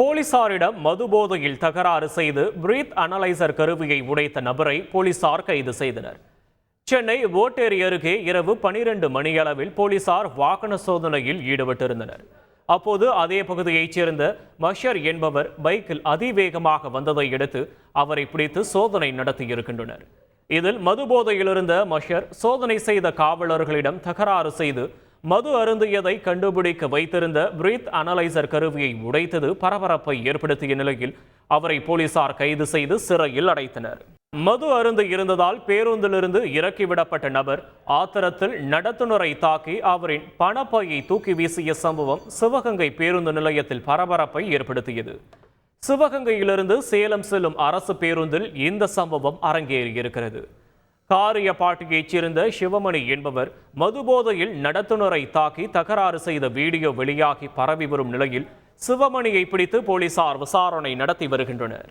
போலீசாரிடம் மது போதையில் தகராறு செய்து பிரீத் அனலைசர் கருவியை உடைத்த நபரை போலீசார் கைது செய்தனர். சென்னை ஓட்டேரி அருகே இரவு பனிரெண்டு மணியளவில் போலீசார் வாகன சோதனையில் ஈடுபட்டிருந்தனர். அப்போது அதே பகுதியைச் சேர்ந்த மஷர் என்பவர் பைக்கில் அதிவேகமாக வந்ததை அடுத்து அவரை பிடித்து சோதனை நடத்தியிருக்கின்றனர். இதில் மது போதையில் இருந்த மஷர் சோதனை செய்த காவலர்களிடம் தகராறு செய்து மது அருந்தியதை கண்டுபிடிக்க வைத்திருந்த பிரீத் அனலைசர் கருவியை உடைத்தது பரபரப்பை ஏற்படுத்திய நிலையில் அவரை போலீசார் கைது செய்து சிறையில் அடைத்தனர். மது அருந்து இருந்ததால் பேருந்திலிருந்து இறக்கிவிடப்பட்ட நபர் ஆத்திரத்தில் நடத்துனரை தாக்கி அவரின் பணப்பையை தூக்கி வீசிய சம்பவம் சிவகங்கை பேருந்து நிலையத்தில் பரபரப்பை ஏற்படுத்தியது. சிவகங்கையிலிருந்து சேலம் செல்லும் அரசு பேருந்தில் இந்த சம்பவம் அரங்கேறியிருக்கிறது. காரியப்பாட்டியைச் சேர்ந்த சிவமணி என்பவர் மதுபோதையில் நடத்துனரை தாக்கி தகராறு செய்த வீடியோ வெளியாகி பரவி வரும் நிலையில் சிவமணியை பிடித்து போலீசார் விசாரணை நடத்தி வருகின்றனர்.